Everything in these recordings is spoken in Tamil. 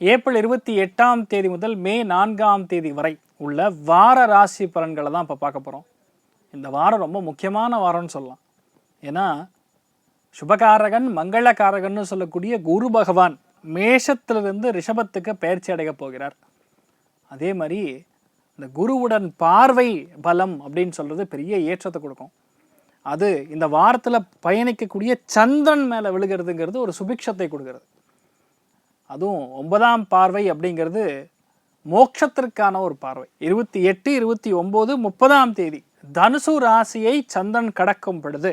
ஏப்ரல் இருபத்தி எட்டாம் தேதி முதல் மே நான்காம் தேதி வரை உள்ள வார ராசி பலன்களை தான் இப்போ பார்க்க போகிறோம் இந்த வாரம் ரொம்ப முக்கியமான வாரம்னு சொல்லலாம். ஏன்னா சுபகாரகன் மங்களகாரகன்னு சொல்லக்கூடிய குரு பகவான் மேஷத்திலிருந்து ரிஷபத்துக்கு பயிற்சி அடைய போகிறார். அதே மாதிரி இந்த குருவுடன் பார்வை பலம் அப்படின்னு சொல்கிறது பெரிய ஏற்றத்தை கொடுக்கும். அது இந்த வாரத்தில் பயணிக்கக்கூடிய சந்திரன் மேலே விழுகிறதுங்கிறது ஒரு சுபிக்ஷத்தை கொடுக்கறது. அதுவும் ஒன்பதாம் பார்வை அப்படிங்கிறது மோட்சத்திற்கான ஒரு பார்வை. இருபத்தி எட்டு இருபத்தி ஒம்பது முப்பதாம் தேதி தனுசு ராசியை சந்திரன் கடக்கும் பொழுது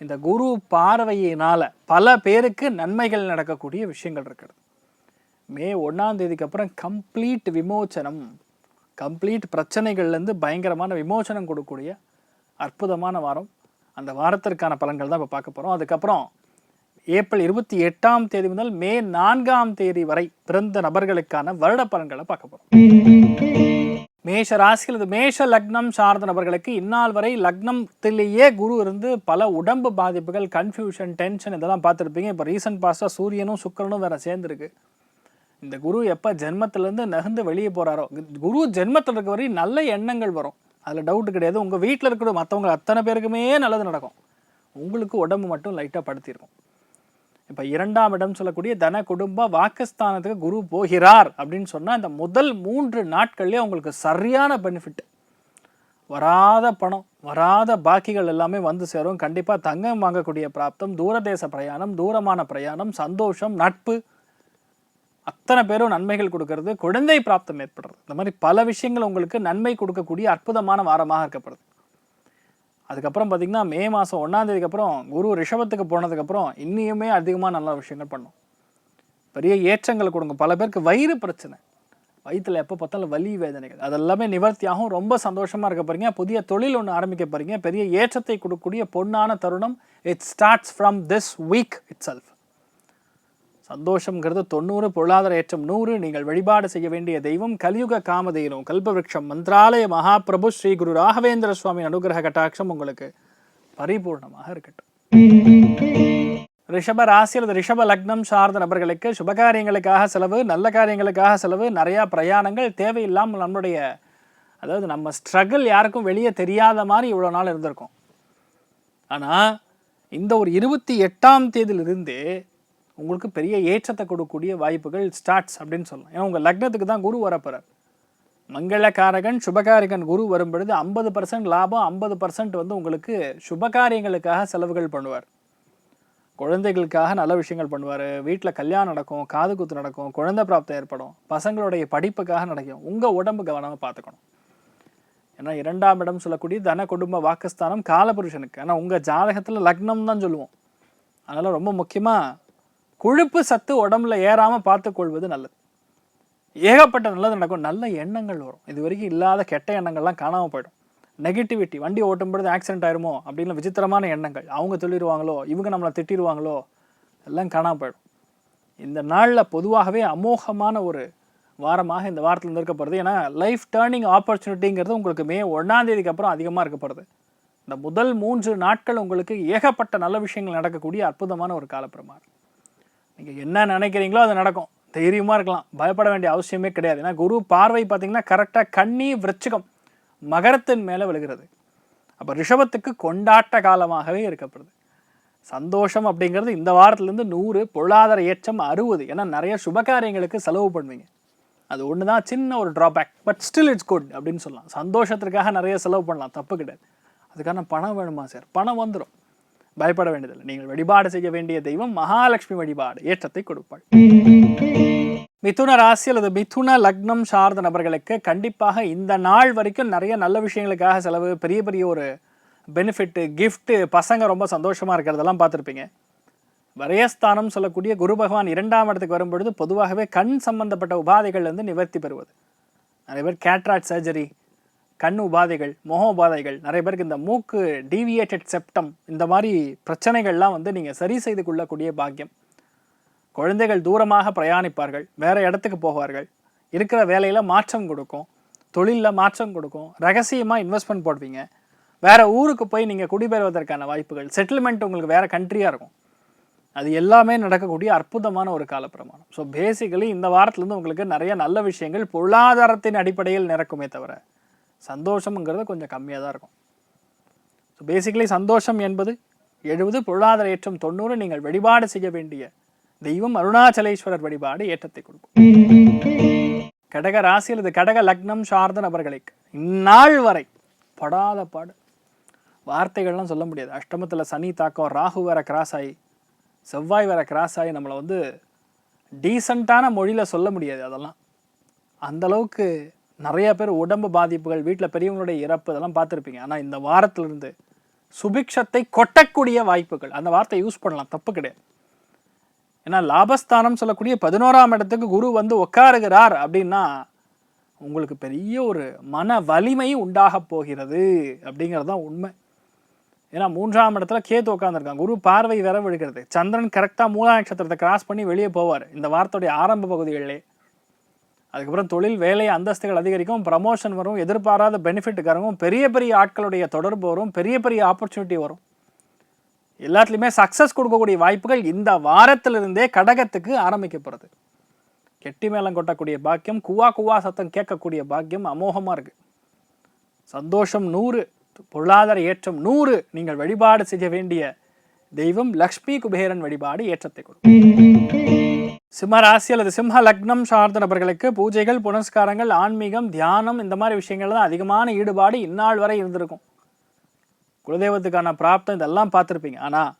இந்த குரு பார்வையினால் பல பேருக்கு நன்மைகள் நடக்கக்கூடிய விஷயங்கள் இருக்கிறது. மே ஒன்றாம் தேதிக்கு அப்புறம் கம்ப்ளீட் விமோச்சனம் கம்ப்ளீட் பிரச்சனைகள்லேருந்து பயங்கரமான விமோச்சனம் கொடுக்கக்கூடிய அற்புதமான வாரம். அந்த வாரத்திற்கான பலன்கள் தான் இப்போ பார்க்க போகிறோம் அதுக்கப்புறம் ஏப்ரல் இருபத்தி எட்டாம் தேதி முதல் மே நான்காம் தேதி வரை பிறந்த நபர்களுக்கான வருட பலன்களை பார்க்க போகிறோம் மேஷ ராசியில் இது மேஷ லக்னம் சார்ந்த நபர்களுக்கு இந்நாள் வரை லக்னத்திலேயே குரு இருந்து பல உடம்பு பாதிப்புகள் கன்ஃபியூஷன் டென்ஷன் இதெல்லாம் பார்த்துருப்பீங்க. இப்போ ரீசன்ட் பாஸ்டாக சூரியனும் சுக்கரனும் வேற சேர்ந்துருக்கு. இந்த குரு எப்போ ஜென்மத்திலேருந்து நகர்ந்து வெளியே போகிறாரோ குரு ஜென்மத்தில் இருக்க வரை நல்ல எண்ணங்கள் வரும். அதில் டவுட் கிடையாது. உங்கள் வீட்டில் இருக்கிற மற்றவங்க அத்தனை பேருக்குமே நல்லது நடக்கும். உங்களுக்கு உடம்பு மட்டும் லைட்டாக படுத்திருக்கும். இப்போ இரண்டாம் இடம் சொல்லக்கூடிய தன குடும்ப வாக்குஸ்தானத்துக்கு குரு போகிறார் அப்படின்னு சொன்னால் இந்த முதல் மூன்று நாட்கள்லேயே உங்களுக்கு சரியான பெனிஃபிட் வராத பணம் வராத பாக்கிகள் எல்லாமே வந்து சேரும். கண்டிப்பாக தங்கம் வாங்கக்கூடிய பிராப்தம் தூரதேச பிரயாணம் தூரமான பிரயாணம் சந்தோஷம் நட்பு. அத்தனை பேரும் நன்மைகள் கொடுக்கறது குழந்தை பிராப்தம் ஏற்படுறது. இந்த மாதிரி பல விஷயங்கள் உங்களுக்கு நன்மை கொடுக்கக்கூடிய அற்புதமான வாரமாக இருக்கப்படுது அதுக்கப்புறம் பார்த்தீங்கன்னா மே மாதம் ஒன்றாந்தேதிக்கு அப்புறம் குரு ரிஷபத்துக்கு போனதுக்கப்புறம் இன்னியுமே அதிகமாக நல்ல விஷயங்கள் பண்ணும். பெரிய ஏற்றங்களை கொடுங்க. பல பேருக்கு வயிறு பிரச்சனை. வயிற்றில் எப்போ பார்த்தாலும் வலி வேதனைகள். அதெல்லாமே நிவர்த்தியாகும். ரொம்ப சந்தோஷமாக இருக்க போறீங்க. புதிய தொழில் ஒன்று ஆரம்பிக்க போகிறீங்க பெரிய ஏற்றத்தை கொடுக்கக்கூடிய பொன்னான தருணம். It starts from this week itself சந்தோஷங்கிறது தொண்ணூறு பொருளாதார ஏற்றம் நூறு நீங்கள் வழிபாடு செய்ய வேண்டிய தெய்வம் கலியுக காமதேனும் கல்பவருஷம் மந்திராலய மகாபிரபு ஸ்ரீ குரு ராகவேந்திர சுவாமி அனுகிரக கட்டாட்சம் உங்களுக்கு பரிபூர்ணமாக இருக்கட்டும். ரிஷப ராசி அல்லது ரிஷப லக்னம் சார்ந்த நபர்களுக்கு சுபகாரியங்களுக்காக செலவு நல்ல காரியங்களுக்காக செலவு நிறையா பிரயாணங்கள் தேவையில்லாமல் நம்முடைய அதாவது நம்ம ஸ்ட்ரகிள் யாருக்கும் வெளியே தெரியாத மாதிரி இவ்வளோ நாள் இருந்திருக்கும். ஆனால் இந்த ஒரு இருபத்தி எட்டாம் தேதியிலிருந்து உங்களுக்கு பெரிய ஏற்றத்தை கொடுக்கக்கூடிய வாய்ப்புகள் ஸ்டார்ட்ஸ் அப்படின்னு சொல்லலாம். ஏன்னா உங்கள் லக்னத்துக்கு தான் குரு வரப்போகிறார் மங்களகாரகன் சுபகாரகன் குரு வரும் பொழுது ஐம்பது பர்சன்ட் லாபம் ஐம்பது பர்சன்ட் வந்து உங்களுக்கு சுபகாரியங்களுக்காக செலவுகள் பண்ணுவார். குழந்தைகளுக்காக நல்ல விஷயங்கள் பண்ணுவார். வீட்டில் கல்யாணம் நடக்கும் காது குத்து நடக்கும் குழந்தை பிராப்தம் ஏற்படும் பசங்களுடைய படிப்புக்காக நடக்கும். உங்கள் உடம்பு கவனமாக பார்த்துக்கணும். ஏன்னா இரண்டாம் இடம் சொல்லக்கூடிய தன குடும்ப வாக்குஸ்தானம் காலபுருஷனுக்கு. ஏன்னா உங்கள் ஜாதகத்தில் லக்னம் தான் சொல்லுவோம். அதனால் ரொம்ப முக்கியமாக கொழுப்பு சத்து உடம்புல ஏறாமல் பார்த்துக்கொள்வது நல்லது. ஏகப்பட்ட நல்லது நடக்கும். நல்ல எண்ணங்கள் வரும். இது வரைக்கும் இல்லாத கெட்ட எண்ணங்கள்லாம் காணாமல் போயிடும். நெகட்டிவிட்டி வண்டி ஓட்டும் பொழுது ஆக்சிடென்ட் ஆயிருமோ அப்படின்னு விசித்திரமான எண்ணங்கள். அவங்க சொல்லிடுவாங்களோ இவங்க நம்மளை திட்டிடுவாங்களோ எல்லாம் காணாமல் போயிடும். இந்த நாளில் பொதுவாகவே அமோகமான ஒரு வாரமாக இந்த வாரத்தில் இருக்க போகிறது ஏன்னா லைஃப் டேர்னிங் ஆப்பர்ச்சுனிட்டிங்கிறது உங்களுக்கு மே ஒன்றாந்தேதிக்கு அப்புறம் அதிகமாக இருக்க போகிறது இந்த முதல் மூன்று நாட்கள் உங்களுக்கு ஏகப்பட்ட நல்ல விஷயங்கள் நடக்கக்கூடிய அற்புதமான ஒரு காலப்பிரமாணம். நீங்கள் என்ன நினைக்கிறீங்களோ அது நடக்கும். தைரியமாக இருக்கலாம். பயப்பட வேண்டிய அவசியமே கிடையாது. ஏன்னா குரு பார்வை பார்த்தீங்கன்னா கரெக்டாக கண்ணி விருச்சிகம் மகரத்தின் மேலே விழுகிறது. அப்போ ரிஷபத்துக்கு கொண்டாட்ட காலமாகவே இருக்கப்படுது சந்தோஷம் அப்படிங்கிறது இந்த வாரத்துலேருந்து நூறு பொருளாதார ஏற்றம் அறுபது. ஏன்னா நிறைய சுபகாரியங்களுக்கு செலவு பண்ணுவீங்க. அது ஒன்று தான் சின்ன ஒரு drawback but still it's good அப்படின்னு சொல்லலாம். சந்தோஷத்திற்காக நிறைய செலவு பண்ணலாம் தப்பு கிடையாது. அதுக்கான பணம் வேணுமா சார் பணம் வந்துடும் பயப்பட வேண்டியதில்லை. நீங்கள் வழிபாடு செய்ய வேண்டிய தெய்வம் மகாலட்சுமி வழிபாடு ஏற்றத்தை கொடுப்பாள். மிதுன ராசி அல்லது மிதுன லக்னம் சார்ந்த நபர்களுக்கு கண்டிப்பாக இந்த நாள் வரைக்கும் நிறைய நல்ல விஷயங்களுக்காக செலவு பெரிய பெரிய ஒரு பெனிஃபிட்டு கிஃப்ட்டு பசங்க ரொம்ப சந்தோஷமாக இருக்கிறதெல்லாம் பார்த்துருப்பீங்க. வரையஸ்தானம் சொல்லக்கூடிய குரு பகவான் இரண்டாம் இடத்துக்கு வரும்பொழுது பொதுவாகவே கண் சம்பந்தப்பட்ட உபாதைகள் வந்து நிவர்த்தி பெறுவது. நிறைய பேர் கேட்ராட் சர்ஜரி கண் உபாதைகள் முக உபாதைகள் நிறைய பேருக்கு இந்த மூக்கு டீவியேட்டட் செப்டம் இந்த மாதிரி பிரச்சனைகள்லாம் வந்து நீங்கள் சரி செய்து கொள்ளக்கூடிய பாக்கியம். குழந்தைகள் தூரமாக பிரயாணிப்பார்கள் வேறு இடத்துக்கு போவார்கள். இருக்கிற வேலையில் மாற்றம் கொடுக்கும் தொழிலில் மாற்றம் கொடுக்கும் ரகசியமாக இன்வெஸ்ட்மெண்ட் போடுவீங்க. வேறு ஊருக்கு போய் நீங்கள் குடிபெறுவதற்கான வாய்ப்புகள் செட்டில்மெண்ட் உங்களுக்கு வேற கண்ட்ரியாக இருக்கும். அது எல்லாமே நடக்கக்கூடிய அற்புதமான ஒரு காலப்பிரமாணம். ஸோ பேசிக்கலி இந்த வாரத்துலேருந்து உங்களுக்கு நிறைய நல்ல விஷயங்கள் பொருளாதாரத்தின் அடிப்படையில் நிறக்குமே தவிர சந்தோஷம்ங்கிறது கொஞ்சம் கம்மியாக தான் இருக்கும். ஸோ பேசிக்கலி சந்தோஷம் என்பது எழுபது பொருளாதார ஏற்றம் தொண்ணூறு நீங்கள் வழிபாடு செய்ய வேண்டிய தெய்வம் அருணாச்சலேஸ்வரர் வழிபாடு ஏற்றத்தை கொடுக்கும். கடக ராசி அல்லது கடக லக்னம் சார்ந்த நபர்களுக்கு இந்நாள் வரை படாத பாடு. வார்த்தைகள்லாம் சொல்ல முடியாது. அஷ்டமத்தில் சனி தாக்கம் ராகு வேற கிராஸ் ஆகி செவ்வாய் வேற கிராஸ் ஆகி நம்மளை வந்து டீசண்டான மொழியில் சொல்ல முடியாது அதெல்லாம். அந்த அளவுக்கு நிறைய பேர் உடம்பு பாதிப்புகள் வீட்டில் பெரியவங்களுடைய இறப்பு இதெல்லாம் பார்த்துருப்பீங்க. ஆனால் இந்த வாரத்திலிருந்து சுபிக்ஷத்தை கொட்டக்கூடிய வாய்ப்புகள் அந்த வார்த்தையை யூஸ் பண்ணலாம் தப்பு கிடையாது. ஏன்னா லாபஸ்தானம் சொல்லக்கூடிய பதினோராம் இடத்துக்கு குரு வந்து உட்காருகிறார் அப்படின்னா உங்களுக்கு பெரிய ஒரு மன வலிமை உண்டாக போகிறது அப்படிங்கிறது தான் உண்மை. ஏன்னா மூன்றாம் இடத்துல கேத்து உட்காந்துருக்காங்க குரு பார்வை வர விழுகிறது. சந்திரன் கரெக்டாக மூலா நட்சத்திரத்தை கிராஸ் பண்ணி வெளியே போவார். இந்த வார்த்தையுடைய ஆரம்ப பகுதிகளிலே. அதுக்கப்புறம் தொழில் வேலை அந்தஸ்துகள் அதிகரிக்கும் ப்ரமோஷன் வரும் எதிர்பாராத பெனிஃபிட் கரவும் பெரிய பெரிய ஆட்களுடைய தொடர்பு வரும் பெரிய பெரிய ஆப்பர்ச்சுனிட்டி வரும். எல்லாத்துலேயுமே சக்ஸஸ் கொடுக்கக்கூடிய வாய்ப்புகள் இந்த வாரத்திலிருந்தே கடகத்துக்கு ஆரம்பிக்கப்படுறது கெட்டி மேளம் கொட்டக்கூடிய பாக்கியம் குவா குவா சத்தம் கேட்கக்கூடிய பாக்கியம் அமோகமாக இருக்கு. சந்தோஷம் நூறு பொருளாதார ஏற்றம் நூறு நீங்கள் வழிபாடு செய்ய வேண்டிய தெய்வம் லக்ஷ்மி குபேரன் வழிபாடு ஏற்றத்தை கொடுக்கும். சிம்ம ராசி அல்லது சிம்ம லக்னம் சார்ந்த நபர்களுக்கு பூஜைகள் புனஸ்காரங்கள் ஆன்மீகம் தியானம் இந்த மாதிரி விஷயங்கள் தான் அதிகமான ஈடுபாடு இந்நாள் வரை இருந்திருக்கும். குலதெய்வத்துக்கான பிராப்தம் இதெல்லாம் பார்த்துருப்பீங்க. ஆனால்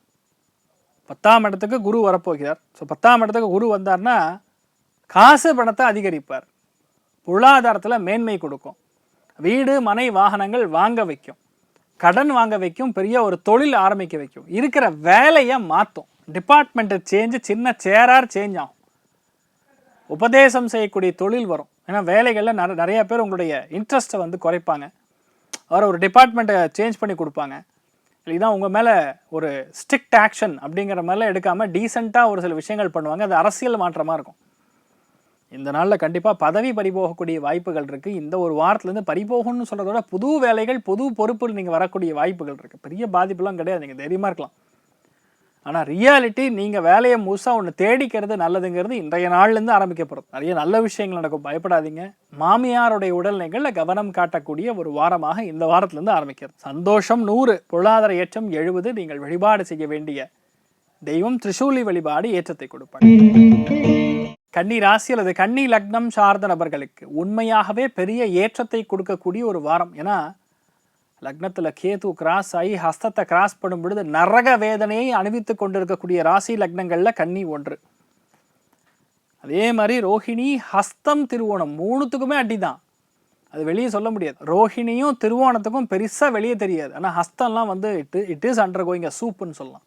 பத்தாம் இடத்துக்கு குரு வரப்போகிறார். ஸோ பத்தாம் இடத்துக்கு குரு வந்தார்னா காசு பணத்தை அதிகரிப்பார். பொருளாதாரத்தில் மேன்மை கொடுக்கும். வீடு மனை வாகனங்கள் வாங்க வைக்கும். கடன் வாங்க வைக்கும். பெரிய ஒரு தொழில் ஆரம்பிக்க வைக்கும். இருக்கிற வேலையை மாற்றும் டிபார்ட்மெண்ட்டை சேஞ்சு சின்ன சேரார் சேஞ்ச் ஆகும். உபதேசம் செய்யக்கூடிய தொழில் வரும். ஏன்னா வேலைகளில் நிறைய நிறைய பேர் உங்களுடைய இன்ட்ரெஸ்ட்டை வந்து குறைப்பாங்க. அவர் ஒரு டிபார்ட்மெண்ட்டை சேஞ்ச் பண்ணி கொடுப்பாங்க. இதுதான் உங்கள் மேலே ஒரு ஸ்ட்ரிக்ட் ஆக்ஷன் அப்படிங்கிற மாதிரிலாம் எடுக்காமல் டீசெண்டாக ஒரு சில விஷயங்கள் பண்ணுவாங்க. அது அரசியல் மாற்றமாக இருக்கும். இந்த நாளில் கண்டிப்பாக பதவி பறிபோகக்கூடிய வாய்ப்புகள் இருக்குது இந்த ஒரு வாரத்துலேருந்து பறிபோகணும்னு சொல்கிறதோட புது வேலைகள் புது பொறுப்பில் நீங்கள் வரக்கூடிய வாய்ப்புகள் இருக்குது பெரிய பாதிப்புலாம் கிடையாது. நீங்கள் தைரியமாக இருக்கலாம். ஆனால் ரியாலிட்டி நீங்கள் வேலையை முழுசாக ஒன்று தேடிக்கிறது நல்லதுங்கிறது இன்றைய நாள்லேருந்து ஆரம்பிக்கப்படும். நிறைய நல்ல விஷயங்கள் நடக்கும். பயப்படாதீங்க. மாமியாருடைய உடல்நிலைகளில் கவனம் காட்டக்கூடிய ஒரு வாரமாக இந்த வாரத்திலேருந்து ஆரம்பிக்கிறது. சந்தோஷம் நூறு பொருளாதார ஏற்றம் எழுபது நீங்கள் வழிபாடு செய்ய வேண்டிய தெய்வம் திரிசூலி வழிபாடு ஏற்றத்தை கொடுப்பாங்க கன்னி ராசி அல்லது கன்னி லக்னம் சார்ந்த நபர்களுக்கு உண்மையாகவே பெரிய ஏற்றத்தை கொடுக்கக்கூடிய ஒரு வாரம். ஏன்னா லக்னத்தில் கேது கிராஸ் ஆகி ஹஸ்தத்தை கிராஸ் பண்ணும் பொழுது நரக வேதனையை அணிவித்து கொண்டிருக்கக்கூடிய ராசி லக்னங்களில் கன்னி ஒன்று. அதே மாதிரி ரோஹிணி ஹஸ்தம் திருவோணம் மூணுத்துக்குமே அடிதான். அது வெளியே சொல்ல முடியாது. ரோஹிணியும் திருவோணத்துக்கும் பெருசாக வெளியே தெரியாது. ஆனால் ஹஸ்தம்லாம் வந்து it it is under going சூப்புன்னு சொல்லலாம்.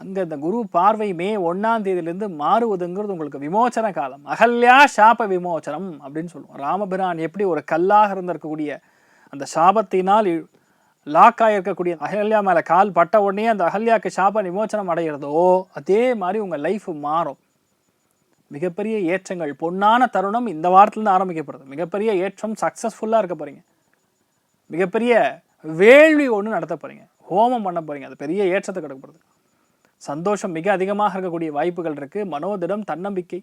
அங்கே இந்த குரு பார்வை மே ஒன்றாம் தேதியிலேருந்து மாறுவதுங்கிறது உங்களுக்கு விமோச்சன காலம். அகல்யா சாப விமோச்சனம் அப்படின்னு சொல்லுவோம். ராமபிரான் எப்படி ஒரு கல்லாக இருந்திருக்கக்கூடிய அந்த சாபத்தினால் லாக்காக இருக்கக்கூடிய அகல்யா மேலே கால் பட்ட உடனே அந்த அகல்யாவுக்கு சாப விமோச்சனம் அடைகிறதோ அதே மாதிரி உங்கள் லைஃப் மாறும். மிகப்பெரிய ஏற்றங்கள். பொன்னான தருணம் இந்த வாரத்துலேருந்து ஆரம்பிக்கப்படுது. மிகப்பெரிய ஏற்றம் சக்ஸஸ்ஃபுல்லாக இருக்க போகிறீங்க மிகப்பெரிய வேள்வி ஒன்று நடத்த போகிறீங்க ஹோமம் பண்ண போகிறீங்க அது பெரிய ஏற்றத்தை கொடுக்கப்படுது சந்தோஷம் மிக அதிகமாக இருக்கக்கூடிய வாய்ப்புகள் இருக்குது மனோதிடம் தன்னம்பிக்கை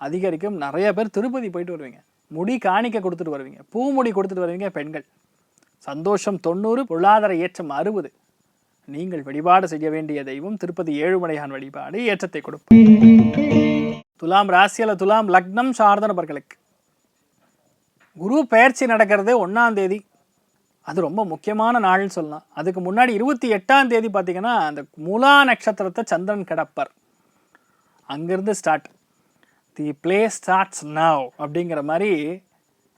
அதிகரிக்கும். நிறைய பேர் திருப்பதி போயிட்டு வருவீங்க. முடி காணிக்க கொடுத்துட்டு வருவீங்க. பூமுடி கொடுத்துட்டு வருவீங்க பெண்கள். சந்தோஷம் தொண்ணூறு பொருளாதார ஏற்றம் அறுபது. நீங்கள் வழிபாடு செய்ய வேண்டிய தெய்வம் திருப்பதி ஏழுமலையான் வழிபாடு ஏற்றத்தை கொடுக்கும். துலாம் ராசியில் துலாம் லக்னம் சார்ந்த நபர்களுக்கு. குரு பயிற்சி நடக்கிறது ஒன்றாம் தேதி. அது ரொம்ப முக்கியமான நாள்னு சொல்லலாம். அதுக்கு முன்னாடி இருபத்தி எட்டாம் தேதி பார்த்தீங்கன்னா அந்த மூலா நட்சத்திரத்தை சந்திரன் கிடப்பர். அங்கேருந்து start the play starts now அப்படிங்கிற மாதிரி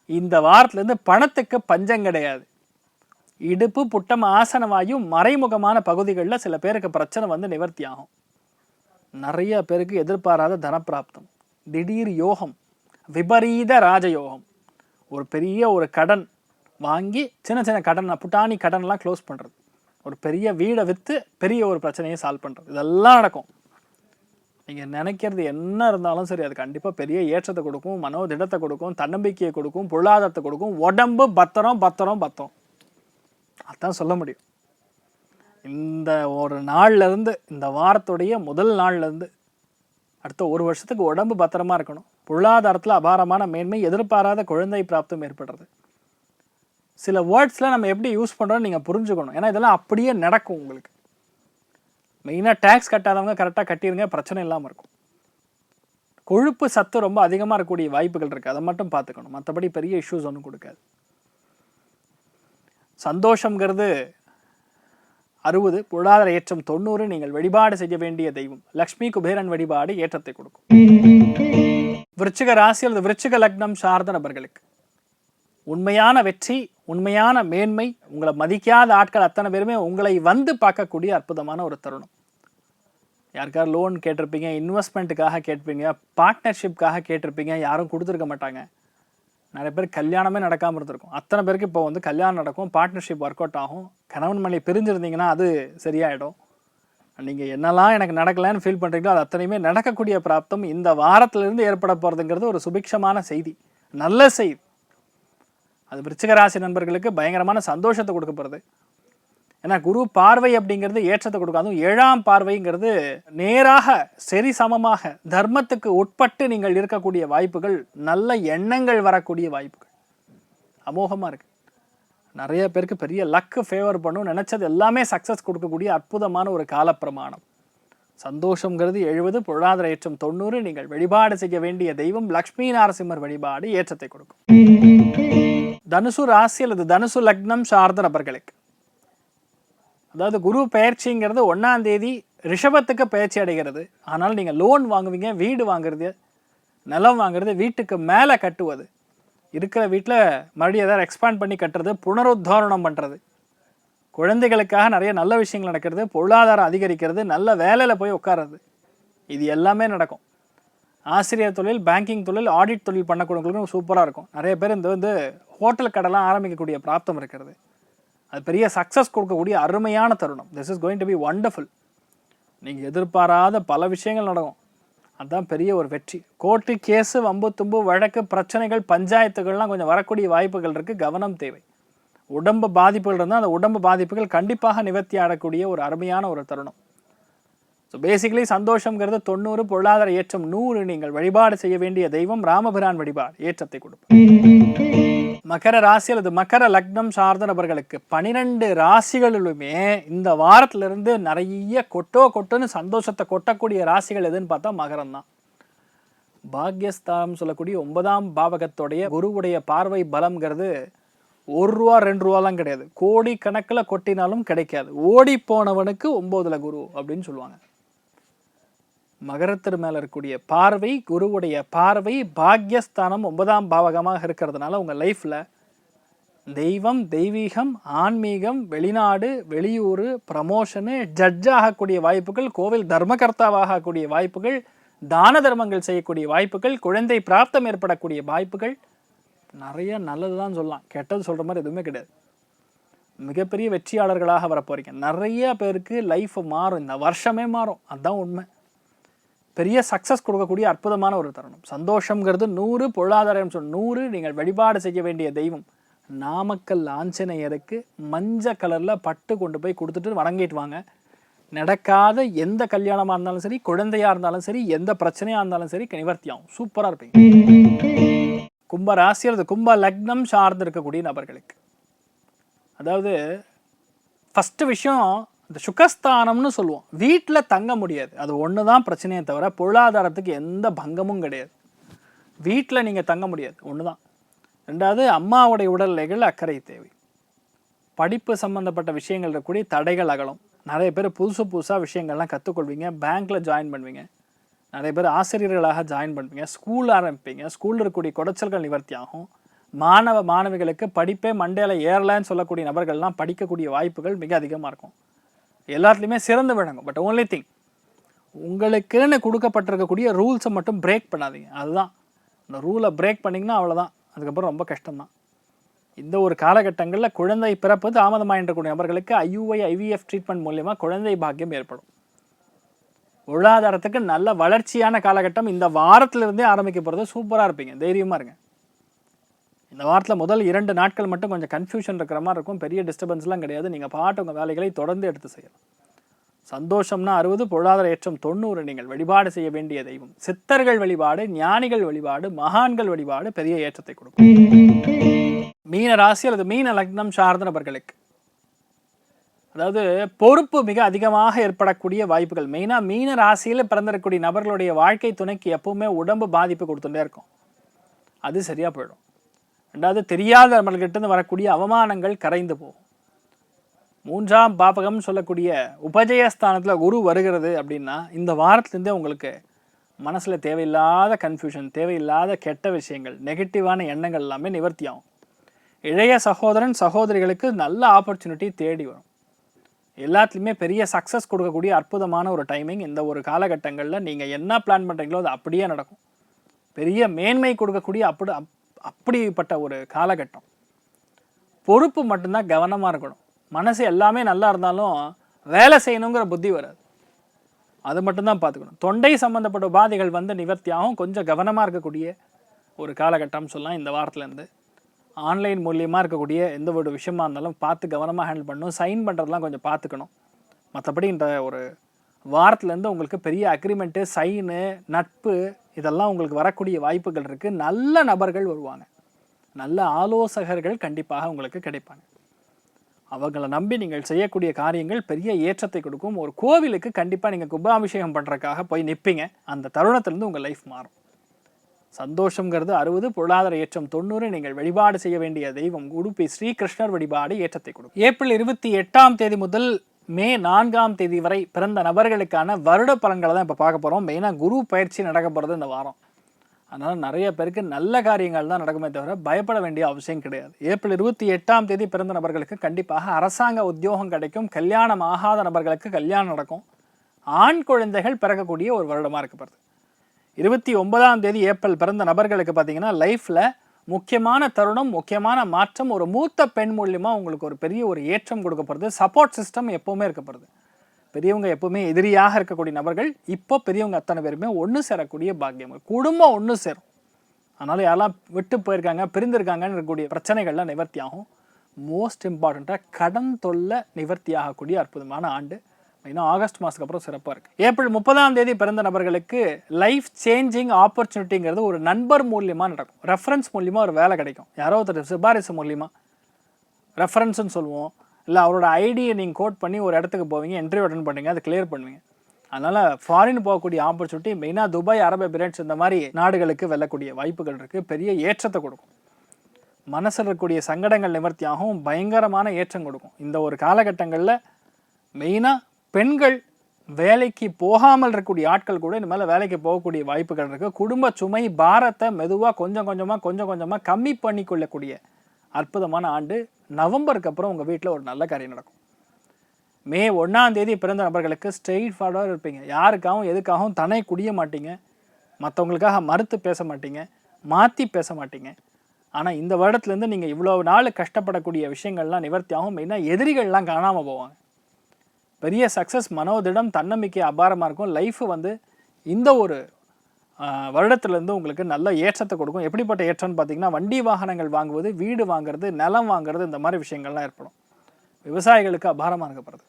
இந்த வாரத்துலேருந்து பணத்துக்கு பஞ்சம் கிடையாது. இடுப்பு புட்டம் ஆசனவாயும் மறைமுகமான பகுதிகளில் சில பேருக்கு பிரச்சனை வந்து நிவர்த்தி ஆகும். நிறைய பேருக்கு எதிர்பாராத தனப்பிராப்தம். திடீர் யோகம் விபரீத ராஜயோகம். ஒரு பெரிய ஒரு கடன் வாங்கி சின்ன சின்ன கடன் புட்டாணி கடன்லாம் க்ளோஸ் பண்ணுறது ஒரு பெரிய வீடை விற்று பெரிய ஒரு பிரச்சனையை சால்வ் பண்ணுறது இதெல்லாம் நடக்கும். நீங்கள் நினைக்கிறது என்ன இருந்தாலும் சரி அது கண்டிப்பாக பெரிய ஏற்றத்தை கொடுக்கும் மனோதிடத்தை கொடுக்கும் தன்னம்பிக்கையை கொடுக்கும் பொருளாதாரத்தை கொடுக்கும். உடம்பு பத்திரம் பத்திரம் பத்திரம். அதான் சொல்ல முடியும். இந்த ஒரு நாள்ல இருந்து இந்த வாரத்துடைய முதல் நாள்ல இருந்து அடுத்த ஒரு வருஷத்துக்கு உடம்பு பத்திரமா இருக்கணும். பொருளாதாரத்தில் அபாரமான மேன்மை எதிர்பாராத குழந்தை பிராப்தம் ஏற்படுறது. சில வேர்ட்ஸில் நம்ம எப்படி யூஸ் பண்ணுறோம் நீங்கள் புரிஞ்சுக்கணும். ஏன்னா இதெல்லாம் அப்படியே நடக்கும் உங்களுக்கு. மெயினாக டேக்ஸ் கட்டாதவங்க கரெக்டாக கட்டிடுங்க பிரச்சனை இல்லாமல் இருக்கும். கொழுப்பு சத்து ரொம்ப அதிகமாக இருக்கக்கூடிய வாய்ப்புகள் இருக்குது அதை மட்டும் பார்த்துக்கணும். மற்றபடி பெரிய இஷ்யூஸ் ஒன்றும் கொடுக்காது. சந்தோஷங்கிறது அறுபது பொருளாதார ஏற்றம் தொண்ணூறு நீங்கள் வழிபாடு செய்ய வேண்டிய தெய்வம். லக்ஷ்மி குபேரன் வழிபாடு ஏற்றத்தை கொடுக்கும். விருச்சிக ராசி அல்லது விருச்சிக லக்னம் சார்ந்த நபர்களுக்கு உண்மையான வெற்றி உண்மையான மேன்மை உங்களை மதிக்காத ஆட்கள் அத்தனை பேருமே உங்களை வந்து பார்க்கக்கூடிய அற்புதமான ஒரு தருணம். யாருக்காவது லோன் கேட்டிருப்பீங்க இன்வெஸ்ட்மெண்ட்டுக்காக கேட்பீங்க பார்ட்னர்ஷிப்காக கேட்டிருப்பீங்க யாரும் கொடுத்துருக்க மாட்டாங்க. நிறைய பேர் கல்யாணமே நடக்காமல் இருந்திருக்கும். அத்தனை பேருக்கு இப்போ வந்து கல்யாணம் நடக்கும் பார்ட்னர்ஷிப் ஒர்க் அவுட் ஆகும். கணவன் மனைவி பிரிஞ்சிருந்தீங்கன்னா அது சரியாயிடும். நீங்கள் என்னெல்லாம் எனக்கு நடக்கலைன்னு ஃபீல் பண்ணுறீங்களோ அது அத்தனையுமே நடக்கக்கூடிய பிராப்தம் இந்த வாரத்திலிருந்து ஏற்பட போகிறதுங்கிறது ஒரு சுபிக்ஷமான செய்தி. நல்ல செய்தி. அது விருச்சிக ராசி நண்பர்களுக்கு பயங்கரமான சந்தோஷத்தை கொடுக்க போகிறது ஏன்னா குரு பார்வை அப்படிங்கிறது ஏற்றத்தை கொடுக்கும். அதுவும் ஏழாம் பார்வைங்கிறது நேராக சரி சமமாக தர்மத்துக்கு உட்பட்டு நீங்கள் இருக்கக்கூடிய வாய்ப்புகள் நல்ல எண்ணங்கள் வரக்கூடிய வாய்ப்புகள். அமோகமாக இருக்கு. நிறைய பேருக்கு பெரிய லக்கு ஃபேவர் பண்ணும் நினச்சது எல்லாமே சக்ஸஸ் கொடுக்கக்கூடிய அற்புதமான ஒரு காலப்பிரமாணம். சந்தோஷங்கிறது எழுபது பொருளாதார ஏற்றம் தொண்ணூறு நீங்கள் வழிபாடு செய்ய வேண்டிய தெய்வம் லக்ஷ்மி நரசிம்மர் வழிபாடு ஏற்றத்தை கொடுக்கும். தனுசு ராசி அல்லது தனுசு லக்னம் சார்ந்த நபர்களுக்கு அதாவது குரு பயிற்சிங்கிறது ஒன்றாம் தேதி ரிஷபத்துக்கு பயிற்சி அடைகிறது. ஆனால் நீங்கள் லோன் வாங்குவீங்க வீடு வாங்குறது நிலம் வாங்குறது வீட்டுக்கு மேலே கட்டுவது. இருக்கிற வீட்டில் மறுபடியும் ஏதாவது எக்ஸ்பேண்ட் பண்ணி கட்டுறது புனருத்தாரணம் பண்ணுறது குழந்தைகளுக்காக நிறைய நல்ல விஷயங்கள் நடக்கிறது பொருளாதாரம் அதிகரிக்கிறது நல்ல வேலையில் போய் உட்கார்றது. இது எல்லாமே நடக்கும். ஆசிரியர் தொழில் பேங்கிங் தொழில் ஆடிட் தொழில் பண்ணக்கூடியவங்களுக்கும் சூப்பராக இருக்கும். நிறைய பேர் இந்த வந்து ஹோட்டல் கடைலாம் ஆரம்பிக்கக்கூடிய பிராப்தம் இருக்கிறது. அது பெரிய சக்ஸஸ் கொடுக்கக்கூடிய அருமையான தருணம். This is going to be wonderful நீங்கள் எதிர்பாராத பல விஷயங்கள் நடக்கும். அதுதான் பெரிய ஒரு வெற்றி. கோர்ட்டு கேஸு வம்பு தும்பு வழக்கு பிரச்சனைகள் பஞ்சாயத்துகள்லாம் கொஞ்சம் வரக்கூடிய வாய்ப்புகள் இருக்குது கவனம் தேவை. உடம்பு பாதிப்புகள் இருந்தால் அந்த உடம்பு பாதிப்புகள் கண்டிப்பாக நிவர்த்தி ஆடக்கூடிய ஒரு அருமையான ஒரு தருணம். ஸோ பேசிக்கலி சந்தோஷங்கிறது தொண்ணூறு பொருளாதார ஏற்றம் நூறு நீங்கள் வழிபாடு செய்ய வேண்டிய தெய்வம் ராமபிரான் வழிபாடு ஏற்றத்தை கொடுக்கும் மகர ராசி அல்லது மகர லக்னம் சார்ந்த நபர்களுக்கு பனிரெண்டு ராசிகளிலுமே இந்த வாரத்திலிருந்து நிறைய கொட்டோ கொட்டுன்னு சந்தோஷத்தை கொட்டக்கூடிய ராசிகள் எதுன்னு பார்த்தா மகரம் தான். பாக்யஸ்தானம் சொல்லக்கூடிய ஒன்பதாம் பாவகத்துடைய குருவுடைய பார்வை பலம்ங்கிறது ஒரு ரூபா ரெண்டு ரூபாலாம் கிடையாது. கோடி கணக்கில் கொட்டினாலும் கிடைக்காது. ஓடி போனவனுக்கு ஒம்போதுல குரு அப்படின்னு சொல்லுவாங்க. மகரத்திற்கு மேல இருக்கக்கூடிய பார்வை குருவுடைய பார்வை பாக்யஸ்தானம் ஒன்பதாம் பாவகமாக இருக்கிறதுனால உங்க லைஃப்ல தெய்வம் தெய்வீகம் ஆன்மீகம் வெளிநாடு வெளியூர் ப்ரமோஷனு ஜட்ஜ் ஆகக்கூடிய வாய்ப்புகள் கோவில் தர்மகர்த்தாவாக ஆகக்கூடிய வாய்ப்புகள் தான தர்மங்கள் செய்யக்கூடிய வாய்ப்புகள் குழந்தை பிராப்தம் ஏற்படக்கூடிய வாய்ப்புகள் நிறைய நல்லது தான் சொல்லலாம். கெட்டது சொல்கிற மாதிரி எதுவுமே கிடையாது. மிகப்பெரிய வெற்றியாளர்களாக வர நிறைய பேருக்கு லைஃப் மாறும். இந்த வருஷமே மாறும். அதுதான் உண்மை. பெரிய சக்ஸஸ் கொடுக்கக்கூடிய அற்புதமான ஒரு தருணம். சந்தோஷங்கிறது நூறு பொருளாதாரம் சொல் நூறு நீங்கள் வழிபாடு செய்ய வேண்டிய தெய்வம். நாமக்கல் ஆஞ்சநேயருக்கு மஞ்சள் கலரில் பட்டு கொண்டு போய் கொடுத்துட்டு வணங்கிட்டு வாங்க. நடக்காத எந்த கல்யாணமாக இருந்தாலும் சரி குழந்தையாக இருந்தாலும் சரி எந்த பிரச்சனையாக இருந்தாலும் சரி நிவர்த்தியாகும் சூப்பராக இருப்பீங்க. கும்ப ராசி அல்லது கும்ப லக்னம் சார்ந்து இருக்கக்கூடிய நபர்களுக்கு. அதாவது ஃபஸ்ட்டு விஷயம் இந்த சுகஸ்தானம்னு சொல்லுவோம். வீட்டில் தங்க முடியாது. அது ஒன்று தான் பிரச்சனையே தவிர பொருளாதாரத்துக்கு எந்த பங்கமும் கிடையாது. வீட்டில் நீங்கள் தங்க முடியாது. ஒன்று தான் ரெண்டாவது அம்மாவுடைய உடல்நிலைகள் அக்கறை தேவை. படிப்பு சம்மந்தப்பட்ட விஷயங்கள் இருக்கக்கூடிய தடைகள் அகலும். நிறைய பேர் புதுசு புதுசாக விஷயங்கள்லாம் கற்றுக்கொள்வீங்க பேங்க்கில் ஜாயின் பண்ணுவீங்க. நிறைய பேர் ஆசிரியர்களாக ஜாயின் பண்ணுவீங்க. ஸ்கூல் ஆரம்பிப்பீங்க. ஸ்கூலில் இருக்கக்கூடிய குடைச்சல்கள் நிவர்த்தி ஆகும். மாணவ மாணவிகளுக்கு படிப்பே மண்டையில் ஏறலைன்னு சொல்லக்கூடிய நபர்கள்லாம் படிக்கக்கூடிய வாய்ப்புகள் மிக அதிகமாக இருக்கும். எல்லாத்துலேயுமே சிறந்து விளங்கும். பட் ஓன்லி திங் உங்களுக்குன்னு கொடுக்கப்பட்டிருக்கக்கூடிய ரூல்ஸை மட்டும் பிரேக் பண்ணாதீங்க. அதுதான். அந்த ரூலை பிரேக் பண்ணிங்கன்னா அவ்வளோதான் அதுக்கப்புறம் ரொம்ப கஷ்டம்தான். இந்த ஒரு காலகட்டங்களில் குழந்தை பிறப்பு தாமதமாயின்றக்கூடிய நபர்களுக்கு ஐயூஐ ஐவிஎஃப் ட்ரீட்மெண்ட் மூலயமா குழந்தை பாக்கியம் ஏற்படும். பொருளாதாரத்துக்கு நல்ல வளர்ச்சியான காலகட்டம் இந்த வாரத்திலிருந்தே ஆரம்பிக்க போகிறது சூப்பராக இருப்பீங்க. தைரியமாக இருங்க. இந்த வாரத்தில் முதல் இரண்டு நாட்கள் மட்டும் கொஞ்சம் கன்ஃபியூஷன் இருக்கிற மாதிரி இருக்கும். பெரிய டிஸ்டர்பன்ஸ்லாம் கிடையாது. நீங்கள் பாட்டு உங்கள் வேலைகளை தொடர்ந்து எடுத்து செய்யலாம். சந்தோஷம்னா அறுபது பொருளாதார ஏற்றம் தொண்ணூறு. நீங்கள் வழிபாடு செய்ய வேண்டிய தெய்வம். சித்தர்கள் வழிபாடு ஞானிகள் வழிபாடு மகான்கள் வழிபாடு பெரிய ஏற்றத்தை கொடுக்கும். மீன ராசி அல்லது மீன லக்னம் சார்ந்த நபர்களுக்கு. அதாவது பொறுப்பு மிக அதிகமாக ஏற்படக்கூடிய வாய்ப்புகள். மெயினாக மீன ராசியில் பிறந்திருக்கக்கூடிய நபர்களுடைய வாழ்க்கை துணைக்கு எப்பவுமே உடம்பு பாதிப்பு கொடுத்துட்டே இருக்கும். அது சரியாக போயிடும். ரெண்டாவது தெரியாத நம்மள்கிட்ட வரக்கூடிய அவமானங்கள் கரைந்து போகும். மூன்றாம் பாபகம்னு சொல்லக்கூடிய உபஜயஸ்தானத்தில் குரு வருகிறது அப்படின்னா இந்த வாரத்துலேருந்தே உங்களுக்கு மனசில் தேவையில்லாத கன்ஃபியூஷன் தேவையில்லாத கெட்ட விஷயங்கள் நெகட்டிவான எண்ணங்கள் எல்லாமே நிவர்த்தி ஆகும் இளைய சகோதரன் சகோதரிகளுக்கு நல்ல ஆப்பர்ச்சுனிட்டி தேடி வரும். எல்லாத்துலேயுமே பெரிய சக்ஸஸ் கொடுக்கக்கூடிய அற்புதமான ஒரு டைமிங் இந்த ஒரு காலகட்டங்களில் நீங்கள் என்ன பிளான் பண்ணுறீங்களோ அது அப்படியே நடக்கும். பெரிய மேன்மை கொடுக்கக்கூடிய அப்படி அப்- அப்படிப்பட்ட ஒரு காலகட்டம். பொறுப்பு மட்டும்தான் கவனமாக இருக்கணும். மனசு எல்லாமே நல்லா இருந்தாலும் வேலை செய்யணுங்கிற புத்தி வராது. அது மட்டும்தான் பார்த்துக்கணும். தொண்டை சம்மந்தப்பட்ட உபாதைகள் வந்து நிவர்த்தியாகவும் கொஞ்சம் கவனமாக இருக்கக்கூடிய ஒரு காலகட்டம்னு சொல்லலாம் இந்த வாரத்துலேருந்து. ஆன்லைன் மூலியமாக இருக்கக்கூடிய எந்த ஒரு விஷயமா இருந்தாலும் பார்த்து கவனமாக ஹேண்டில் பண்ணணும். சைன் பண்ணுறதுலாம் கொஞ்சம் பார்த்துக்கணும். மற்றபடி இந்த ஒரு வாரத்துலேருந்து உங்களுக்கு பெரிய அக்ரிமெண்ட்டு சைனு நட்பு இதெல்லாம் உங்களுக்கு வரக்கூடிய வாய்ப்புகள் இருக்குது நல்ல நபர்கள் வருவாங்க. நல்ல ஆலோசகர்கள் கண்டிப்பாக உங்களுக்கு கிடைப்பாங்க. அவங்கள நம்பி நீங்கள் செய்யக்கூடிய காரியங்கள் பெரிய ஏற்றத்தை கொடுக்கும். ஒரு கோவிலுக்கு கண்டிப்பாக நீங்கள் கும்பாபிஷேகம் பண்ணுறதுக்காக போய் நிற்பீங்க அந்த தருணத்திலேருந்து உங்கள் லைஃப் மாறும். சந்தோஷங்கிறது அறுபது பொருளாதார ஏற்றம் தொண்ணூறு நீங்கள் வழிபாடு செய்ய வேண்டிய தெய்வம் உடுப்பி ஸ்ரீகிருஷ்ணர் வழிபாடு ஏற்றத்தை கொடுக்கும். ஏப்ரல் இருபத்தி எட்டாம் தேதி முதல் மே நான்காம் தேதி வரை பிறந்த நபர்களுக்கான வருட பலன்களை தான் இப்போ பார்க்க போகிறோம் மெயினாக குரு பயிற்சி நடக்க போகிறது இந்த வாரம். அதனால் நிறைய பேருக்கு நல்ல காரியங்கள் தான் நடக்குமே தவிர பயப்பட வேண்டிய அவசியம் கிடையாது. ஏப்ரல் இருபத்தி எட்டாம் தேதி பிறந்த நபர்களுக்கு கண்டிப்பாக அரசாங்க உத்தியோகம் கிடைக்கும். கல்யாணம் ஆகாத நபர்களுக்கு கல்யாணம் நடக்கும். ஆண் குழந்தைகள் பிறக்கக்கூடிய ஒரு வருடமாக இருக்கப்படுது இருபத்தி ஒன்பதாம் தேதி ஏப்ரல் பிறந்த நபர்களுக்கு பார்த்தீங்கன்னா லைஃப்பில் முக்கியமான தருணம் முக்கியமான மாற்றம் ஒரு மூத்த பெண் மூலியமா உங்களுக்கு ஒரு பெரிய ஒரு ஏற்றம் கொடுக்கப்படுது. சப்போர்ட் சிஸ்டம் எப்போவுமே இருக்கப்படுது பெரியவங்க எப்பவுமே எதிரியாக இருக்கக்கூடிய நபர்கள் இப்போ பெரியவங்க அத்தனை பேருமே ஒன்று சேரக்கூடிய பாக்கியம். குடும்பம் ஒன்று சேரும். அதனால் யாரெல்லாம் விட்டு போயிருக்காங்க பிரிந்திருக்காங்கன்னு இருக்கக்கூடிய பிரச்சனைகள்லாம் நிவர்த்தி ஆகும். மோஸ்ட் இம்பார்ட்டண்ட்டாக கடன் தொல்லை நிவர்த்தி ஆகக்கூடிய அற்புதமான ஆண்டு. ஏன்னா ஆகஸ்ட் மாதத்துக்கு அப்புறம் சிறப்பாக இருக்குது ஏப்ரல் முப்பதாம் தேதி பிறந்த நபர்களுக்கு லைஃப் சேஞ்சிங் ஆப்பர்ச்சுனிட்டிங்கிறது ஒரு நண்பர் மூலியமாக நடக்கும். ரெஃபரன்ஸ் மூலியமாக ஒரு வேலை கிடைக்கும். யாரோ ஒருத்தர் சிபாரிசு மூலியமாக ரெஃபரன்ஸ்னு சொல்லுவோம். இல்லை அவரோட ஐடியை நீங்கள் கோட் பண்ணி ஒரு இடத்துக்கு போவீங்க இன்டர்வியூ அட்டன் பண்ணுவீங்க அதை கிளியர் பண்ணுவீங்க. அதனால் ஃபாரின் போகக்கூடிய ஆப்பர்ச்சுனிட்டி மெயினாக துபாய் அரபு எமிரேட்ஸ் இந்த மாதிரி நாடுகளுக்கு வெல்லக்கூடிய வாய்ப்புகள் இருக்குது பெரிய ஏற்றத்தை கொடுக்கும். மனசில் இருக்கக்கூடிய சங்கடங்கள் நிவர்த்தியாகவும் பயங்கரமான ஏற்றம் கொடுக்கும். இந்த ஒரு காலகட்டங்களில் மெயினாக பெண்கள் வேலைக்கு போகாமல் இருக்கக்கூடிய ஆட்கள் கூட இனிமேல் வேலைக்கு போகக்கூடிய வாய்ப்புகள் இருக்குது குடும்ப சுமை பாரத்தை மெதுவாக கொஞ்சம் கொஞ்சமாக கொஞ்சம் கொஞ்சமாக கம்மி பண்ணி கொள்ளக்கூடிய அற்புதமான ஆண்டு நவம்பருக்கு அப்புறம் உங்கள் வீட்டில் ஒரு நல்ல காரியம் நடக்கும். மே ஒன்றாம் தேதி பிறந்த நபர்களுக்கு ஸ்ட்ரெயிட் ஃபார்வர்டாக இருப்பீங்க. யாருக்காகவும் எதுக்காகவும் தனை குடிய மாட்டீங்க. மற்றவங்களுக்காக மறுத்து பேச மாட்டீங்க. மாற்றி பேச மாட்டீங்க. ஆனால் இந்த வருடத்துலேருந்து நீங்கள் இவ்வளோ நாள் கஷ்டப்படக்கூடிய விஷயங்கள்லாம் நிவர்த்தி ஆகும். மெயினாக எதிரிகள்லாம் காணாமல் போவாங்க. பெரிய சக்ஸஸ் மனோதிடம் தன்னம்பிக்கை அபாரமாக இருக்கும். லைஃப் வந்து இந்த ஒரு வருடத்துலேருந்து உங்களுக்கு நல்ல ஏற்றத்தை கொடுக்கும். எப்படிப்பட்ட ஏற்றம்னு பார்த்தீங்கன்னா வண்டி வாகனங்கள் வாங்குவது வீடு வாங்குறது நிலம் வாங்குறது இந்த மாதிரி விஷயங்கள்லாம் ஏற்படும். விவசாயிகளுக்கு அபாரமாக இருக்கப்படுது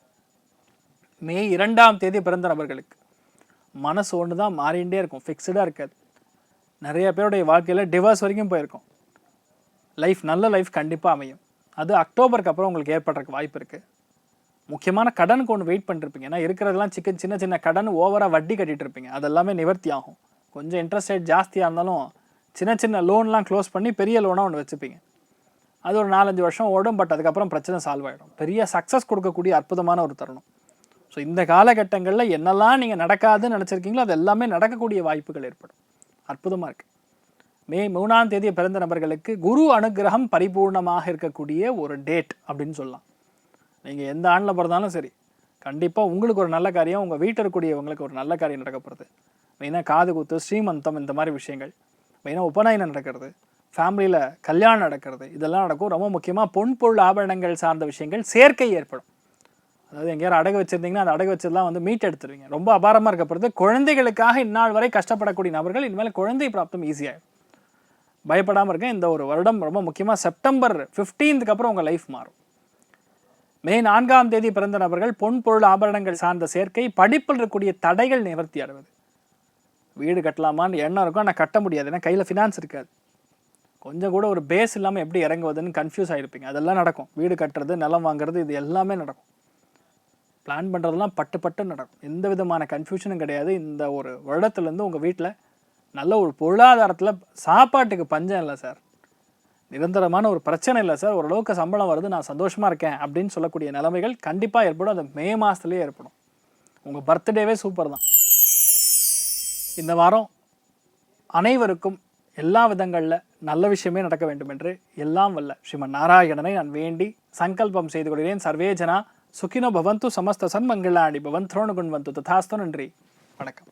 மே இரண்டாம் தேதி பிறந்த நபர்களுக்கு மனசு ஒன்று தான் மாறிண்டே இருக்கும். ஃபிக்ஸ்டாக இருக்காது. நிறைய பேருடைய வாழ்க்கையில் டிவர்ஸ் வரைக்கும் போயிருக்கும். லைஃப் நல்ல லைஃப் கண்டிப்பாக அமையும். அது அக்டோபருக்கு அப்புறம் உங்களுக்கு ஏற்படுறதுக்கு வாய்ப்பு இருக்குது முக்கியமான கடனுக்கு ஒன்று வெயிட் பண்ணிருப்பீங்க. ஏன்னா இருக்கிறதெல்லாம் சிக்கன் சின்ன சின்ன கடன் ஓவராக வட்டி கட்டிட்டு இருப்பீங்க அதெல்லாமே நிவர்த்தி ஆகும். கொஞ்சம் இன்ட்ரெஸ்ட் ரேட் ஜாஸ்தியாக இருந்தாலும் சின்ன சின்ன லோன்லாம் க்ளோஸ் பண்ணி பெரிய லோனாக ஒன்று வச்சுப்பீங்க. அது ஒரு நாலஞ்சு வருஷம் ஓடும் பட் அதுக்கப்புறம் பிரச்சனை சால்வ் ஆகிடும் பெரிய சக்ஸஸ் கொடுக்கக்கூடிய அற்புதமான ஒரு தருணம். ஸோ இந்த காலகட்டங்களில் என்னெல்லாம் நீங்கள் நடக்காதுன்னு நினச்சிருக்கீங்களோ அது எல்லாமே நடக்கக்கூடிய வாய்ப்புகள் ஏற்படும். அற்புதமாக இருக்குது மே மூணாம் தேதி பிறந்த நபர்களுக்கு குரு அனுக்கிரகம் பரிபூர்ணமாக இருக்கக்கூடிய ஒரு டேட் அப்படின்னு சொல்லலாம். நீங்கள் எந்த ஆண்டில் பிறந்தாலும் சரி கண்டிப்பாக உங்களுக்கு ஒரு நல்ல காரியம் உங்கள் வீட்டில் இருக்கக்கூடியவங்களுக்கு ஒரு நல்ல காரியம் நடக்கப்படுது மெயினாக காது குத்து ஸ்ரீமந்தம் இந்த மாதிரி விஷயங்கள். மெயினாக உபநயனம் நடக்கிறது ஃபேமிலியில் கல்யாணம் நடக்கிறது இதெல்லாம் நடக்கும். ரொம்ப முக்கியமாக பொன் பொருள் ஆபரணங்கள் சார்ந்த விஷயங்கள் சேர்க்கை ஏற்படும். அதாவது எங்கேயாவது அடகு வச்சிருந்தீங்கன்னா அந்த அடகு வச்சதெல்லாம் வந்து மீட் எடுத்துருவீங்க. ரொம்ப அபாரமாக இருக்கப்படுது குழந்தைகளுக்காக இந்நாள் வரை கஷ்டப்படக்கூடிய நபர்கள் இனிமேல் குழந்தை பிராப்தம் ஈஸியாகும் பயப்படாமல் இருக்கேன் இந்த ஒரு வருடம் ரொம்ப முக்கியமாக செப்டம்பர் 15க்கு அப்புறம் உங்கள் லைஃப் மாறும். மே நான்காம் தேதி பிறந்த நபர்கள் பொன் பொருள் ஆபரணங்கள் சார்ந்த சேர்க்கை படிப்பில் இருக்கக்கூடிய தடைகள் நிவர்த்தி அடைவது. வீடு கட்டலாமான்னு எண்ணம் இருக்கும் ஆனால் கட்ட முடியாது. ஏன்னா கையில் ஃபினான்ஸ் இருக்காது. கொஞ்சம் கூட ஒரு பேஸ் இல்லாமல் எப்படி இறங்குவதுன்னு கன்ஃபியூஸ் ஆகிருப்பீங்க அதெல்லாம் நடக்கும். வீடு கட்டுறது நிலம் வாங்குறது இது எல்லாமே நடக்கும். பிளான் பண்ணுறதெல்லாம் பட்டு பட்டு நடக்கும். எந்த விதமான கன்ஃபியூஷனும் கிடையாது. இந்த ஒரு வருடத்துலேருந்து உங்கள் வீட்டில் நல்ல ஒரு பொருளாதாரத்தில் சாப்பாட்டுக்கு பஞ்சம் இல்லை சார் நிரந்தரமான ஒரு பிரச்சனை இல்லை சார். ஓரளவுக்கு சம்பளம் வருது நான் சந்தோஷமாக இருக்கேன் அப்படின்னு சொல்லக்கூடிய நிலைமைகள் கண்டிப்பாக ஏற்படும். அது மே மாதத்துலேயே ஏற்படும். உங்கள் பர்த்டேவே சூப்பர் தான். இந்த வாரம் அனைவருக்கும் எல்லா விதங்களில் நல்ல விஷயமே நடக்க வேண்டும் என்று எல்லாம் வல்ல. ஸ்ரீமன் நாராயணனை நான் வேண்டி சங்கல்பம் செய்து கொள்கிறேன். சர்வேஜனா சுகினோ பவந்து சமஸ்த சன்மங்களாணி பவன் துரோணுகுண் வந்து ததாஸ்தோ நன்றி. வணக்கம்.